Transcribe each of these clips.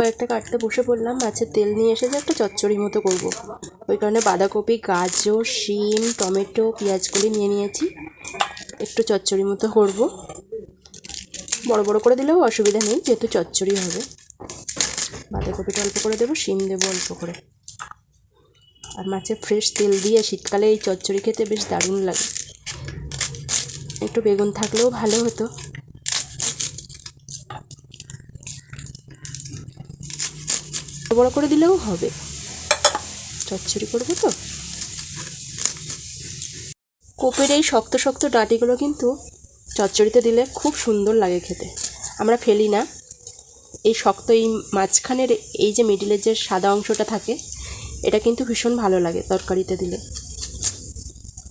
কয়েকটা কাটতে বসে পড়লাম, মাছের তেল নিয়ে এসে যে একটা চচ্চড়ি মতো করব। ওই কারণে বাঁধাকপি, গাজর, শিম, টমেটো, পেঁয়াজগুলি নিয়ে নিয়েছি। একটু চচ্চড়ি মতো করব। বড় বড় করে দিলেও অসুবিধা নেই, যেহেতু চচ্চড়ি হবে। বাঁধাকপিটা অল্প করে দেবো, শিম দেবো অল্প করে। আর মাছের ফ্রেশ তেল দিয়ে শীতকালে এই চচ্চড়ি খেতে বেশ দারুণ লাগে। একটু বেগুন থাকলেও ভালো হতো। বড় করে দিলেও হবে। চচ্চড়ি করব তো। কোপের এই শক্ত শক্ত ডাঁটিগুলো কিন্তু চচ্চড়িতে দিলে খুব সুন্দর লাগে খেতে। আমরা ফেলি না। এই শক্ত এই মাঝখানের এই যে মিডিলের যে সাদা অংশটা থাকে, এটা কিন্তু ভীষণ ভালো লাগে তরকারিতে দিলে।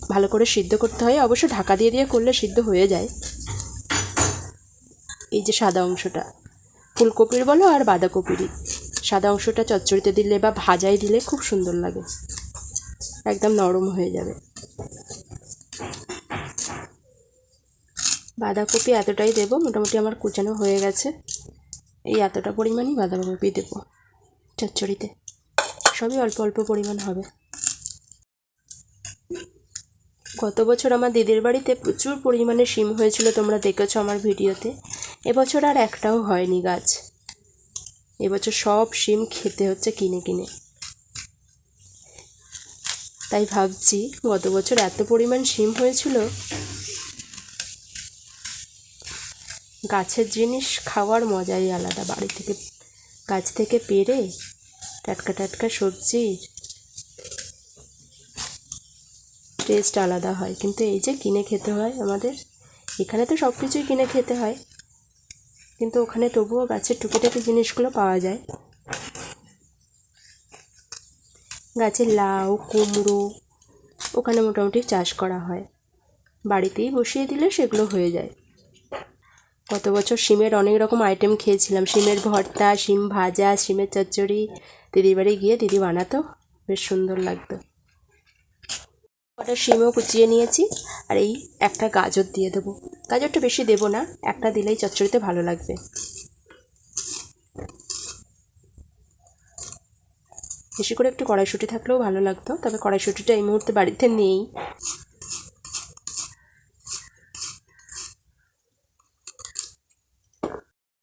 ভালো করে সিদ্ধ করতে হয়। অবশ্য ঢাকা দিয়ে দিয়ে করলে সিদ্ধ হয়ে যায়। এই যে সাদা অংশটা। ফুলকপির বলো আর বাঁধাকপিরই। সাদা অংশটা চচ্চড়িতে দিলে বা ভাজাই দিলে খুব সুন্দর লাগে। একদম নরম হয়ে যাবে। বাঁধাকপি এতটাই দেবো, মোটামুটি আমার কুচানো হয়ে গেছে। এই এতটা পরিমাণই বাঁধাকপি দেবো চচ্চড়িতে। সবই অল্প অল্প পরিমাণ হবে। গত বছর আমার দিদির বাড়িতে প্রচুর পরিমাণে শিম হয়েছিল, তোমরা দেখেছ আমার ভিডিওতে। এবছর আর একটাও হয়নি গাছ। এবছর সব শিম খেতে হচ্ছে কিনে কিনে। তাই ভাবছি গত বছর এত পরিমাণ শিম হয়েছিল। গাছের জিনিস খাওয়ার মজাই আলাদা, বাড়ি থেকে, গাছ থেকে পেরে টাটকা টাটকা সবজির টেস্ট আলাদা হয়, কিন্তু এই যে কিনে খেতে হয় আমাদের, এখানে তো সব কিছুই কিনে খেতে হয়। কিন্তু ওখানে তবুও গাছের টুকিটাকি জিনিসগুলো পাওয়া যায়। গাছের লাউ, কুমড়ো, ওখানে মোটামুটি চাষ করা হয়। বাড়িতেই বসিয়ে দিলে সেগুলো হয়ে যায়। গত বছর শিমের অনেক রকম আইটেম খেয়েছিলাম। শিমের ভর্তা, শিম ভাজা, শিমের চচ্চড়ি। দিদির বাড়ি গিয়ে দিদি বানাতো। বেশ সুন্দর লাগতো। কটা শিমও কুচিয়ে নিয়েছি, আর এই একটা গাজর দিয়ে দেবো। গাজরটা বেশি দেবো না, একটা দিলেই চচ্চড়িতে ভালো লাগবে। বেশি করে একটু কড়াইশুঁটি থাকলেও ভালো লাগতো, তবে কড়াইশুঁটিটা এই মুহূর্তে বাড়িতে নেই।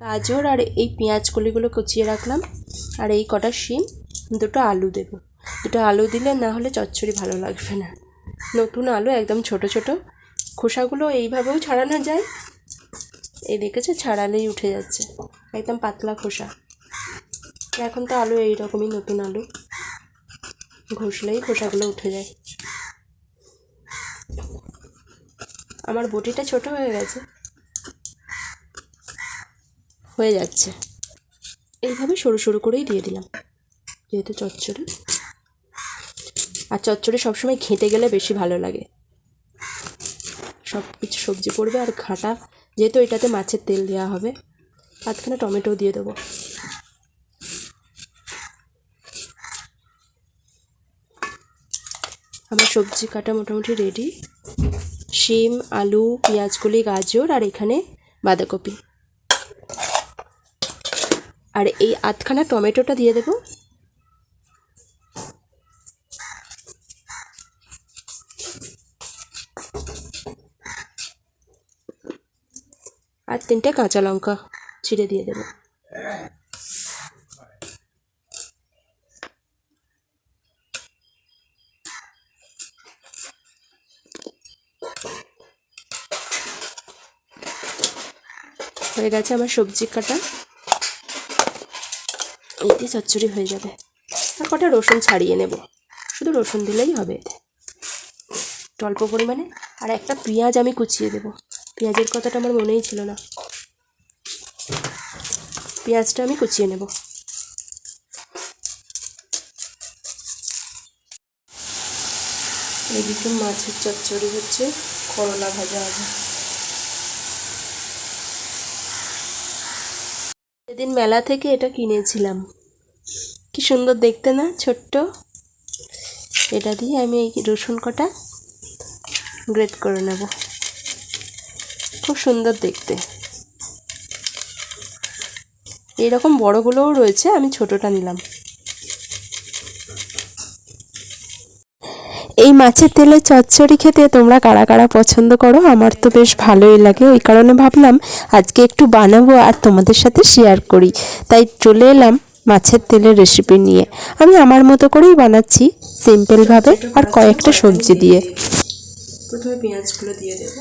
গাজর আর এই পেঁয়াজ কলিগুলো কুচিয়ে রাখলাম, আর এই কটা শিম, দুটো আলু দেব। দুটো আলু দিলে না হলে চচ্চড়ি ভালো লাগবে না। নতুন আলু, একদম ছোট ছোট। খোসাগুলো এইভাবেও ছাড়ানো যায়। এই দেখেছ? ছাড়ালেই উঠে যাচ্ছে। একদম পাতলা খোসা। এখন তো আলু এইরকমই নতুন আলু। ঘষলেই খোসাগুলো উঠে যায়। আমার বটিটা ছোট হয়ে গেছে। হয়ে যাচ্ছে। এইভাবে সরু সরু করেই দিয়ে দিলাম। যেহেতু চচ্চড়ি। আর চচ্চড়ি সবসময় ঘেঁটে গেলে বেশি ভালো লাগে। সব কিছু সবজি পড়বে আর ঘাঁটা, যেহেতু এটাতে মাছের তেল দেওয়া হবে আধখানা টমেটো দিয়ে দেবো। আমার সবজি কাটা মোটামুটি রেডি শিম, আলু, পেঁয়াজকলি, গাজর আর এখানে বাঁধাকপি। আর এই আধখানা টমেটোটা দিয়ে দেবো। আর তিনটে কাঁচা লঙ্কা ছিঁড়ে দিয়ে দেবো। হয়ে গেছে আমার সবজি কাটা। এতে চচ্চড়ি হয়ে যাবে। আর কটা রসুন ছাড়িয়ে নেব। শুধু রসুন দিলেই হবে। অল্প পরিমাণে। আর একটা পেঁয়াজ আমি কুচিয়ে দেবো। পেঁয়াজের কথাটা আমার মনেই ছিল না। পেঁয়াজটা আমি কুচিয়ে নেব। এদিকে মাছের চচ্চড়ি হচ্ছে, করলা ভাজা হবে। সেদিন মেলা থেকে এটা কিনেছিলাম। কি সুন্দর দেখতে না, ছোট্ট? এটা দিয়ে আমি এই রসুন কটা গ্রেট করে নেব। খুব সুন্দর দেখতে। এরকম বড়গুলোও রয়েছে আমি ছোটটা নিলাম। এই মাছের তেলের চচ্চড়ি খেতে তোমরা কারা কারা পছন্দ করো? আমার তো বেশ ভালোই লাগে। ওই কারণে ভাবলাম আজকে একটু বানাবো আর তোমাদের সাথে শেয়ার করি। তাই চলে এলাম মাছের তেলের রেসিপি নিয়ে। আমি আমার মতো করেই বানাচ্ছি সিম্পলভাবে আর কয়েকটা সবজি দিয়ে। প্রথমে পেঁয়াজগুলো দিয়ে দেবো।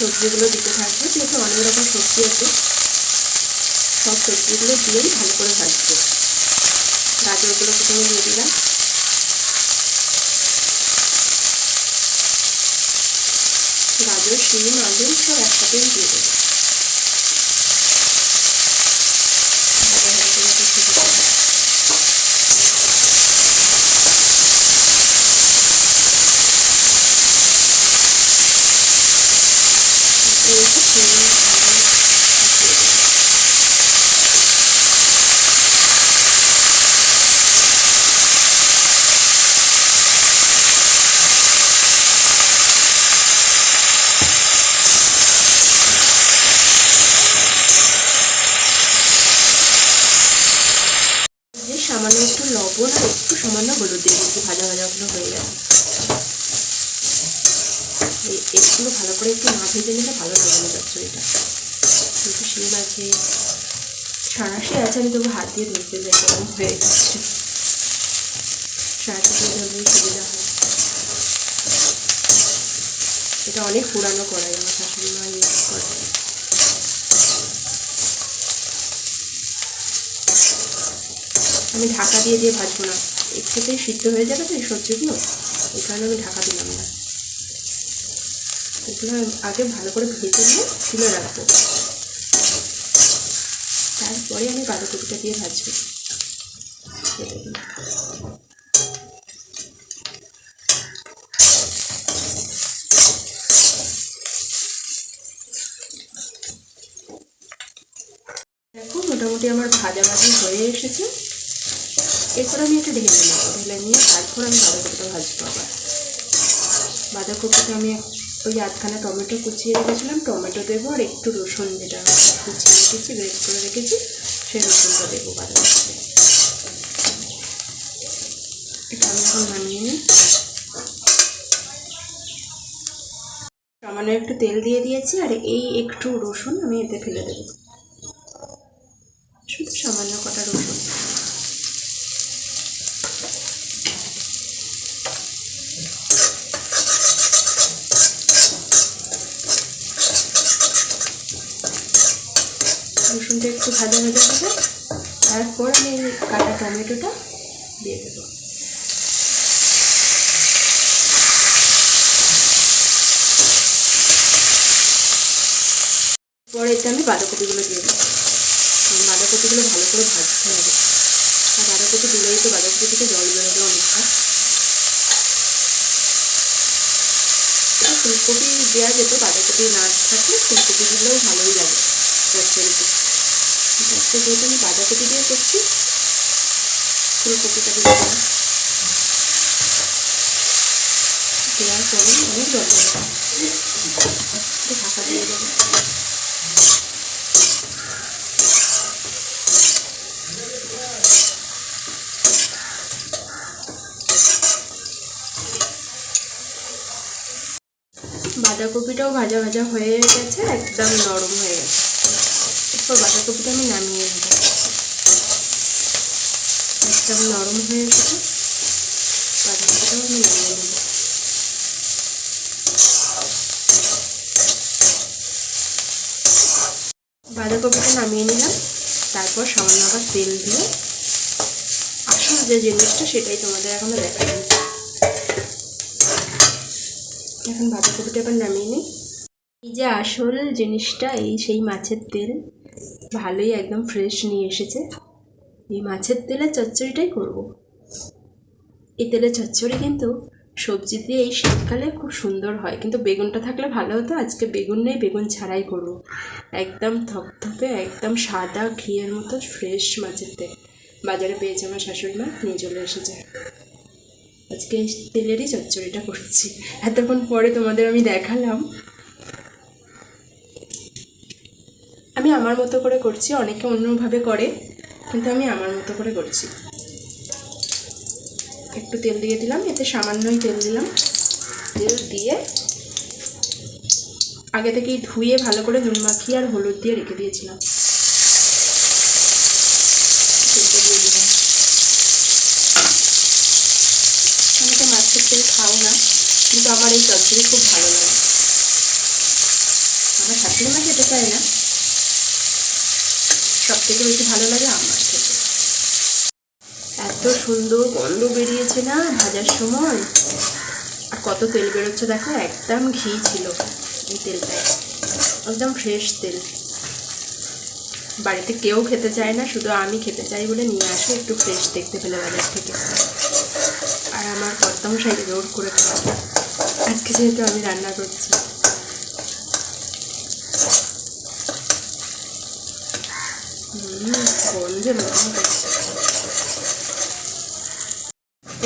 সবজিগুলো দিতে থাকব, যেহেতু অনেক রকম সবজি আছে। সব সবজিগুলো দিয়েই ভালো করে ভাজবো গাজরগুলো প্রথমে দিয়ে দিলাম। গাজর শিম আলু সব একসাথেই দিয়ে দেবো যে সামান্য একটু লবণ আর একটু সামান্য হলুদ দিয়ে দিচ্ছি ভাজা ভাজাগুলো হয়ে যাবে এই এগুলো ভালো করে একটু না ভেজে নিলে ভালো লাগবে না চচ্চড়িটা একটু শিম আছে সাঁড়াশি আছে, আমি তবু হাত দিয়ে ধরতে যাই এরকম হয়ে যাচ্ছে সুবিধা হয়। এটা অনেক পুরানো কড়াই, আমার শাশুড়ি মা ইউজ করে। আমি ঢাকা দিয়ে দিয়ে ভাজবো না। একটুতেই সিদ্ধ হয়ে যাবে তো এই সবজিগুলো এই কারণে আমি ঢাকা দিলাম না। এগুলো আগে ভালো করে ভেজে নিয়ে তুলে রাখব। তারপরে আমি বাঁধাকপিটা দিয়ে ভাজবো। দেখো, মোটামুটি আমার ভাজা ভাজি হয়ে এসেছে। এরপর আমি একটু ঢেলে নেব। ঢেলে নিয়ে তারপর আমি বাঁধাকপিটা ভাজবো আবার। বাঁধাকপিটা আমি ওই আধখানা টমেটো কুচিয়ে রেখেছিলাম। টমেটো দেবো আর একটু রসুন যেটা কুচিয়ে রেখেছি গ্রেট করে রেখেছি, সেই রসুনটা দেবো এটা আমি সামান্য একটু তেল দিয়ে দিয়েছি আর এই একটু রসুন আমি এতে ফেলে দেবো। শুধু সামান্য কটা রসুন। রসুনটা একটু ভাজা ভাজা হবে। তারপর আমি কাটা টমেটোটা দিয়ে দেবো। পরে এতে আমি বাঁধাকপিগুলো দিয়ে দেবো। বাঁধাকপিগুলো ভালো করে ভাজতে হবে। আর বাঁধাকপি দিলেই তো বাঁধাকপি থেকে জল বেরোবে অনেকটা ফুলকপি দেওয়া যেত বাঁধাকপি না থাকলে ফুলকপি দিলেও ভালোই লাগে। চচ্চড়িতে তো যেহেতু আমি বাঁধাকপি দিয়ে করছি। ফুলকপিটা দিয়ে দিলাম। দেওয়ার পরে অনেক জল ঢাকা দিয়ে দেবো বাঁধাকপিটাও ভাজা ভাজা হয়ে গেছে, একদম নরম হয়ে গেছে। এরপর বাঁধাকপিটা আমি নামিয়ে নেব। একদম নরম হয়ে গেছে। বাঁধাকপিটাও আমি নামিয়ে নেব। বাঁধাকপিটা নামিয়ে নিলাম। তারপর সামান্য আবার তেল দিয়ে আসল যে জিনিসটা সেটাই তোমাদের এখনও দেখা এখন বাঁধাকপিটা এবার নামিয়ে নিই। এই যে আসল জিনিসটা, এই সেই মাছের তেল। ভালোই একদম ফ্রেশ নিয়ে এসেছে। এই মাছের তেলের চচ্চড়িটাই করব। এই তেলের চচ্চড়ি কিন্তু সবজি দিয়ে এই শীতকালে খুব সুন্দর হয়। কিন্তু বেগুনটা থাকলে ভালো হতো, আজকে বেগুন নেই, বেগুন ছাড়াই করব। একদম থপথপে একদম সাদা ঘিয়ের মতো ফ্রেশ মাছের তেল। বাজারে পেয়েছে আমার শাশুড়ি মা, নিয়ে চলে এসেছে। আজকে তেলেরই চচ্চড়িটা করছি। এতক্ষণ পরে তোমাদের আমি দেখালাম আমি আমার মতো করে করছি, অনেকে অন্যভাবে করে, কিন্তু আমি আমার মতো করে করছি। একটু তেল দিয়ে দিলাম, এতে সামান্যই তেল দিলাম। তেল দিয়ে আগে থেকেই ধুয়ে ভালো করে নুন মাখিয়ে আর হলুদ দিয়ে রেখে দিয়েছিলাম। অনেকে মাছের তেল খাও না, কিন্তু আমার এই চচ্চড়ি খুব ভালো লাগে। আমার শাশুড়ি মা খেতে চায় না। সব থেকে বেশি ভালো লাগে আমার খেতে এত সুন্দর গন্ধ বেরিয়েছে না ভাজার সময়? আর কত তেল বেরোচ্ছে দেখো, একদম ঘি ছিল এই তেলটায়। একদম ফ্রেশ তেল। বাড়িতে কেউ খেতে চায় না, শুধু আমি খেতে চাই বলে নিয়ে আসি একটু ফ্রেশ দেখতে পেলে বাজার থেকে। আর আমার কর্তামশাই জোর করে খাওয়া আজকে যেহেতু আমি রান্না করছি হুম, গন্ধে মনে হচ্ছে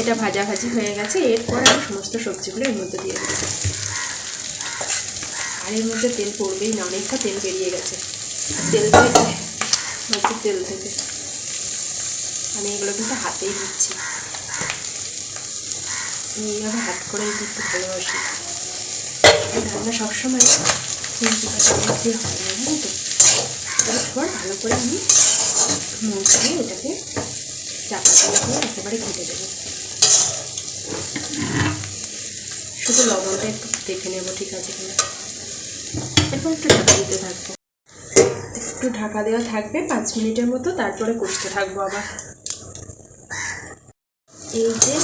এটা ভাজা ভাজি হয়ে গেছে, এরপর আমি সমস্ত সবজিগুলো এর মধ্যে দিয়ে দেবো। আর এর মধ্যে তেল পড়বেই না, অনেকটা তেল বেরিয়ে গেছে। তেল থেকে তেল থেকে। আমি এগুলো কিন্তু হাতেই দিচ্ছি। এইভাবে হাত করে দিতে ভালোবাসি। রান্না সবসময় তো? তারপর ভালো করে আমি মুখ দিয়ে এটাকে চাপা দিয়ে একেবারে কেটে দেবো। শুধু লবণটা একটু দেখে নেব, ঠিক আছে কিনা? এরপর একটু ঢাকা দিতে থাকব। একটু ঢাকা দেওয়া থাকবে, পাঁচ মিনিটের মতো তারপরে কষতে থাকব আবার। এই যে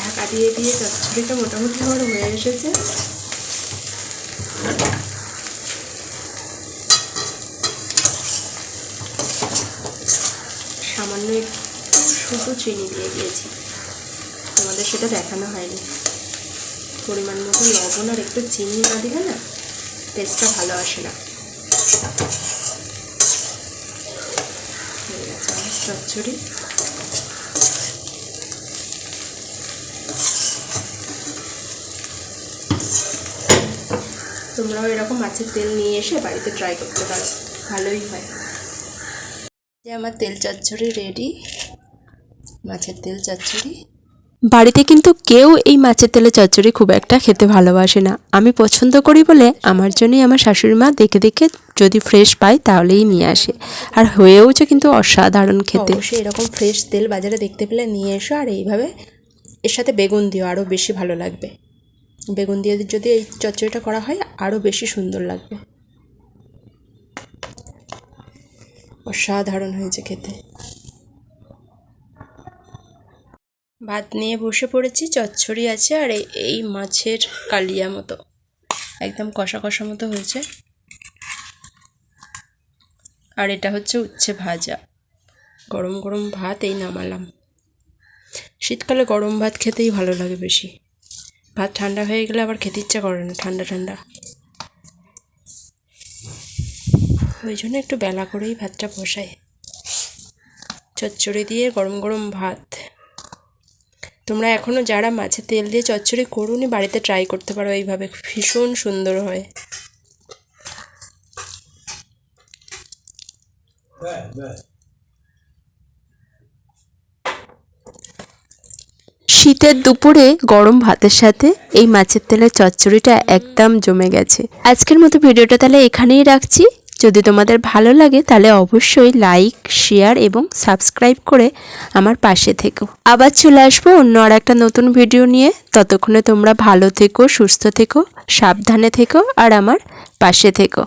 ঢাকা দিয়ে দিয়ে চচ্চড়িটা মোটামুটি আমার হয়ে এসেছে। সামান্য একটু শুধু চিনি দিয়ে দিয়েছি। তোমাদের সেটা দেখানো হয়নি। পরিমাণ মতো লবণ আর একটু চিনি না দিলে না টেস্টটা ভালো আসে না। চচ্চড়ি। তোমরাও এরকম মাছের তেল নিয়ে এসে বাড়িতে ট্রাই করতে পারো, ভালোই হয়। আমার তেল চচ্চড়ি রেডি মাছের তেল চচ্চড়ি। বাড়িতে কিন্তু কেউ এই মাছের তেলে চচ্চড়ি খুব একটা খেতে ভালোবাসে না। আমি পছন্দ করি বলে আমার জন্যই আমার শাশুড়ি মা দেখে দেখে যদি ফ্রেশ পাই তাহলেই নিয়ে আসে। আর হয়েওছে কিন্তু অসাধারণ খেতে। অবশ্যই এরকম ফ্রেশ তেল বাজারে দেখতে পেলে নিয়ে এসো আর এইভাবে এর সাথে বেগুন দিও, আরও বেশি ভালো লাগবে। বেগুন দিয়ে যদি এই চচ্চড়িটা করা হয়, আরও বেশি সুন্দর লাগবে। অসাধারণ হয়েছে খেতে। ভাত নিয়ে বসে পড়েছি, চচ্চড়ি আছে আর এই- এই মাছের কালিয়া মতো। একদম কষা কষা মতো হয়েছে। আর এটা হচ্ছে উচ্ছে ভাজা। গরম গরম ভাত এই নামালাম। শীতকালে গরম ভাত খেতেই ভালো লাগে বেশি। ভাত ঠান্ডা হয়ে গেলে আবার খেতে ইচ্ছা করে না, ঠান্ডা ঠান্ডা। ওই জন্য একটু বেলা করেই ভাতটা বসাই। চচ্চড়ি দিয়ে গরম গরম ভাত। তোমরা এখনও যারা মাছের তেল দিয়ে চচ্চড়ি করুনি, বাড়িতে ট্রাই করতে পারো, এইভাবে ভীষণ সুন্দর হয়। শীতের দুপুরে গরম ভাতের সাথে এই মাছের তেলের চচ্চড়িটা একদম জমে গেছে। আজকের মতো ভিডিওটা তাহলে এখানেই রাখছি। যদি তোমাদের ভালো লাগে, তাহলে অবশ্যই লাইক শেয়ার এবং সাবস্ক্রাইব করে আমার পাশে থেকো। আবার চলে আসব অন্য আর একটা নতুন ভিডিও নিয়ে। ততক্ষণে তোমরা ভালো থেকো, সুস্থ থেকো, সাবধানে থেকো আর আমার পাশে থেকো।